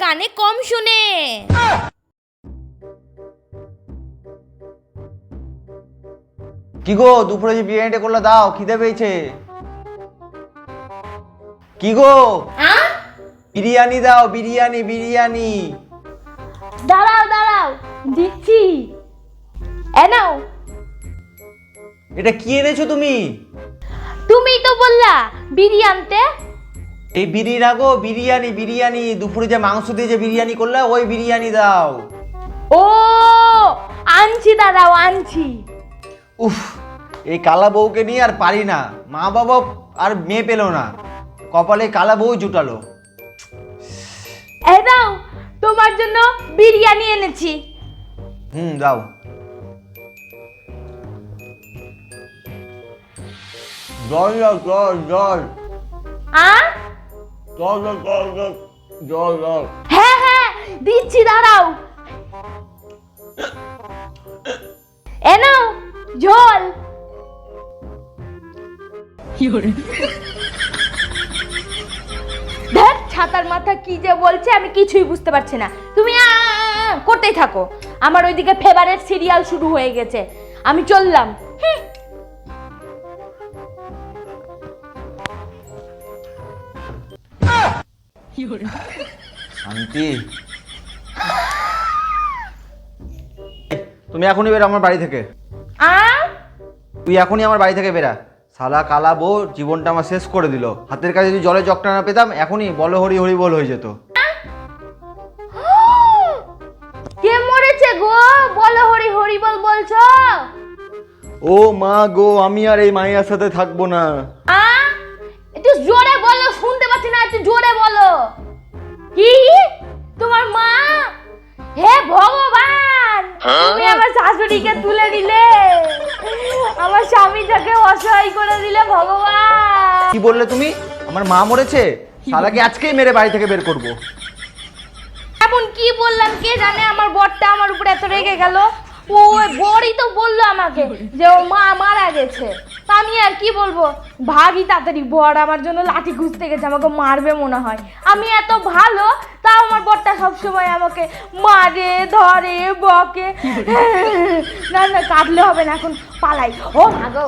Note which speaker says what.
Speaker 1: কানে কম শুনে।
Speaker 2: কি গো দুপুরে যে বিরিয়ানিটা করলে দাও খিদে পেয়েছে। কি গো? বিরিয়ানি দাও বিরিয়ানি বিরিয়ানি।
Speaker 1: দাঁড়াও দাঁড়াও দিচ্ছি। এ নাও।
Speaker 2: এটা কি এনেছো তুমি?
Speaker 1: তুমি তো বললা বিরিয়ানতে
Speaker 2: এই বিরি না গো বিরিয়ানি বিরিয়ানি। দুপুরে যে মাংস দিয়ে যে বিরিয়ানি করলে ওই বিরিয়ানি দাও।
Speaker 1: ও আনছি দাঁড়াও আনছি।
Speaker 2: উফ এই কালা বউকে নিয়ে আর পারি না। মা বাবা আর মেয়ে পেল না। কপালে কালা বউ জুটালো।
Speaker 1: এ দাও তোমার জন্য বিরিয়ানি এনেছি।
Speaker 2: হুম দাও। জল দাও জল জল।
Speaker 1: আ?
Speaker 2: জল জল জল জল জল জল।
Speaker 1: হ্যাঁ হ্যাঁ দিচ্ছি দাঁড়াও। এ নাও দেখ ছাতার মাথা কি যে বলছে আমি কিছুই বুঝতে পারছি না। তুমি আ, আ, আ, করতেই থাকো। আমার ওইদিকে ফেভারেট সিরিয়াল শুরু হয়ে গেছে। আমি চললাম। হুঁ।
Speaker 2: শান্তি। তুমি এখনই বেরো আমার বাড়ি থেকে।
Speaker 1: আ?
Speaker 2: তুই এখনই আমার বাড়ি থেকে বেরা। শালা কালা বউ জীবনটা আমার শেষ করে দিল। হাতের কাছে যদি জলে জগটা না পেতাম এখনই বলো হরি হরি বল হয়ে যেত।
Speaker 1: কে মরেছে গো? বলো হরি হরি বল বলছো।
Speaker 2: ও মা গো আমি আর এই মাইয়ার সাথে থাকব না।
Speaker 1: শাশুড়িকে তুলে দিলে। আমার স্বামীটাকে অসহায় করে দিলে ভগবান।
Speaker 2: কি বললে তুমি? আমার মা মরেছে? শালাকে আজকেই মেরে বাড়ি থেকে বের করব।
Speaker 1: এমন কি বললাম কে জানে? আমার বরটা আমার উপরে এত রেগে গেল। ও ওই বরই তো বলল আমাকে যে ও মা মারা গেছে। তা আমি আর কি বলব? ভাগই তাড়াতাড়ি বর আমার জন্য লাঠি খুঁজতে গেছে আমাকে মারবে মনে হয়। আমি এত ভালো তাও আমার বরটা সবসময় আমাকে মারে ধরে বকে। না না কাটলে হবে না এখন পালাই। ও ভাগো